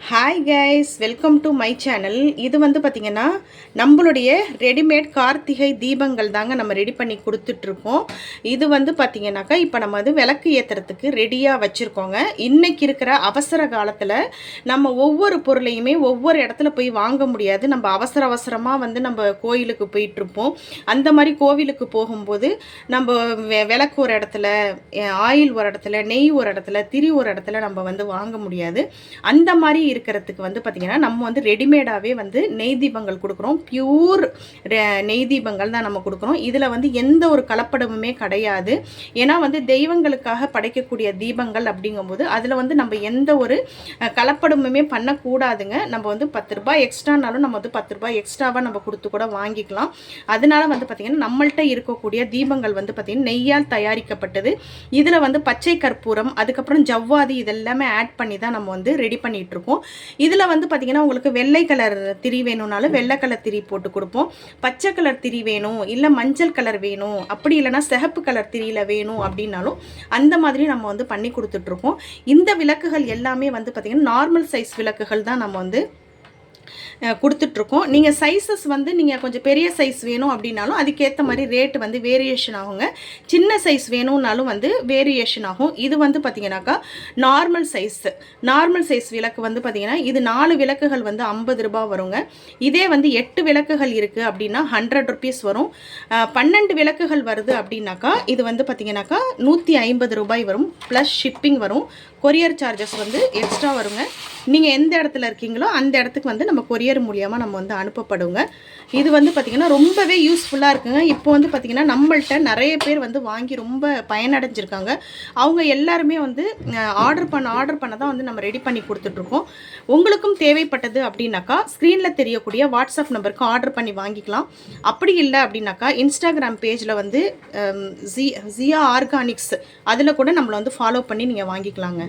Hi guys welcome to my channel இது வந்து பார்த்திங்கன்னா நம்மளுடைய ரெடிமேட் கார்த்திகை தீபங்கள் தாங்க நம்ம ரெடி பண்ணி கொடுத்துட்ருக்கோம். இது வந்து பார்த்திங்கனாக்கா இப்போ நம்ம வந்து விளக்கு ஏற்றுறதுக்கு ரெடியாக வச்சுருக்கோங்க. இன்றைக்கி இருக்கிற அவசர காலத்தில் நம்ம ஒவ்வொரு பொருளையுமே ஒவ்வொரு இடத்துல போய் வாங்க முடியாது. நம்ம அவசர அவசரமாக வந்து நம்ம கோயிலுக்கு போயிட்டுருப்போம் அந்த மாதிரி கோவிலுக்கு போகும்போது நம்ம விளக்கு ஒரு இடத்துல ஆயில் ஒரு இடத்துல நெய் ஒரு இடத்துல திரி ஒரு இடத்துல நம்ம வந்து வாங்க முடியாது. அந்த மாதிரி இருக்கிறதுக்கு வந்து பார்த்திங்கன்னா நம்ம வந்து ரெடிமேடாகவே வந்து நெய் தீபங்கள் கொடுக்குறோம். பியூர் நெய் தீபங்கள் தான் நம்ம கொடுக்குறோம். இதில் வந்து எந்த ஒரு கலப்படமுமே கிடையாது. ஏன்னா வந்து தெய்வங்களுக்காக படைக்கக்கூடிய தீபங்கள் அப்படிங்கும்போது அதில் வந்து நம்ம எந்த ஒரு கலப்படமுமே பண்ணக்கூடாதுங்க. நம்ம வந்து பத்து ரூபாய் எக்ஸ்ட்ரானாலும் நம்ம வந்து பத்து ரூபாய் எக்ஸ்ட்ராவாக நம்ம கொடுத்து கூட வாங்கிக்கலாம். அதனால வந்து பார்த்திங்கன்னா நம்மள்கிட்ட இருக்கக்கூடிய தீபங்கள் வந்து பார்த்திங்கன்னா நெய்யால் தயாரிக்கப்பட்டது. இதில் வந்து பச்சை கற்பூரம் அதுக்கப்புறம் ஜவ்வாதி இதெல்லாமே ஆட் பண்ணி தான் நம்ம வந்து ரெடி பண்ணிகிட்ருக்கோம் கொடுப்போம். இதில் வந்து பார்த்திங்கன்னா உங்களுக்கு வெள்ளை கலர் திரி வேணும்னாலும் வெள்ளை கலர் திரி போட்டு கொடுப்போம். பச்சை கலர் திரி வேணும் இல்லை மஞ்சள் கலர் வேணும் அப்படி இல்லைன்னா சிகப்பு கலர் திரியில் வேணும் அப்படின்னாலும் அந்த மாதிரி நம்ம வந்து பண்ணி கொடுத்துட்ருக்கோம் இந்த விளக்குகள் எல்லாமே வந்து பார்த்திங்கன்னா நார்மல் சைஸ் விளக்குகள் தான் நம்ம வந்து கொடுத்துட்ருக்கோம். நீங்கள் சைஸஸ் வந்து நீங்கள் கொஞ்சம் பெரிய சைஸ் வேணும் அப்படின்னாலும் அதுக்கேற்ற மாதிரி ரேட்டு வந்து வேரியேஷன் ஆகுங்க. சின்ன சைஸ் வேணும்னாலும் வந்து வேரியேஷன் ஆகும். இது வந்து பார்த்தீங்கன்னாக்கா நார்மல் சைஸ் நார்மல் சைஸ் விளக்கு வந்து பார்த்தீங்கன்னா இது நாலு விளக்குகள் வந்து ஐம்பது ரூபாய் வருங்க. இதே வந்து எட்டு விளக்குகள் இருக்குது அப்படின்னா ஹண்ட்ரட் ருபீஸ் வரும். பன்னெண்டு விளக்குகள் வருது அப்படின்னாக்கா இது வந்து பார்த்தீங்கன்னாக்கா நூற்றி ஐம்பது ரூபாய் வரும். ப்ளஸ் ஷிப்பிங் வரும். கொரியர் சார்ஜஸ் வந்து எக்ஸ்ட்ரா வருங்க. நீங்கள் எந்த இடத்துல இருக்கீங்களோ அந்த இடத்துக்கு வந்து நம்ம கொரியர் மூலியமாக நம்ம வந்து அனுப்பப்படுங்க. இது வந்து பார்த்திங்கன்னா ரொம்பவே யூஸ்ஃபுல்லாக இருக்குங்க. இப்போ வந்து பார்த்திங்கன்னா நம்மள்ட்ட நிறைய பேர் வந்து வாங்கி ரொம்ப பயனடைஞ்சிருக்காங்க. அவங்க எல்லாருமே வந்து ஆர்டர் பண்ண ஆர்டர் பண்ண தான் வந்து நம்ம ரெடி பண்ணி கொடுத்துட்ருக்கோம். உங்களுக்கும் தேவைப்பட்டது அப்படின்னாக்கா ஸ்க்ரீனில் தெரியக்கூடிய வாட்ஸ்அப் நம்பருக்கு ஆர்டர் பண்ணி வாங்கிக்கலாம். அப்படி இல்லை அப்படின்னாக்கா இன்ஸ்டாகிராம் பேஜில் வந்து ஜி ஜியா ஆர்கானிக்ஸ் அதில் கூட நம்மளை வந்து ஃபாலோ பண்ணி நீங்கள் வாங்கிக்கலாங்க.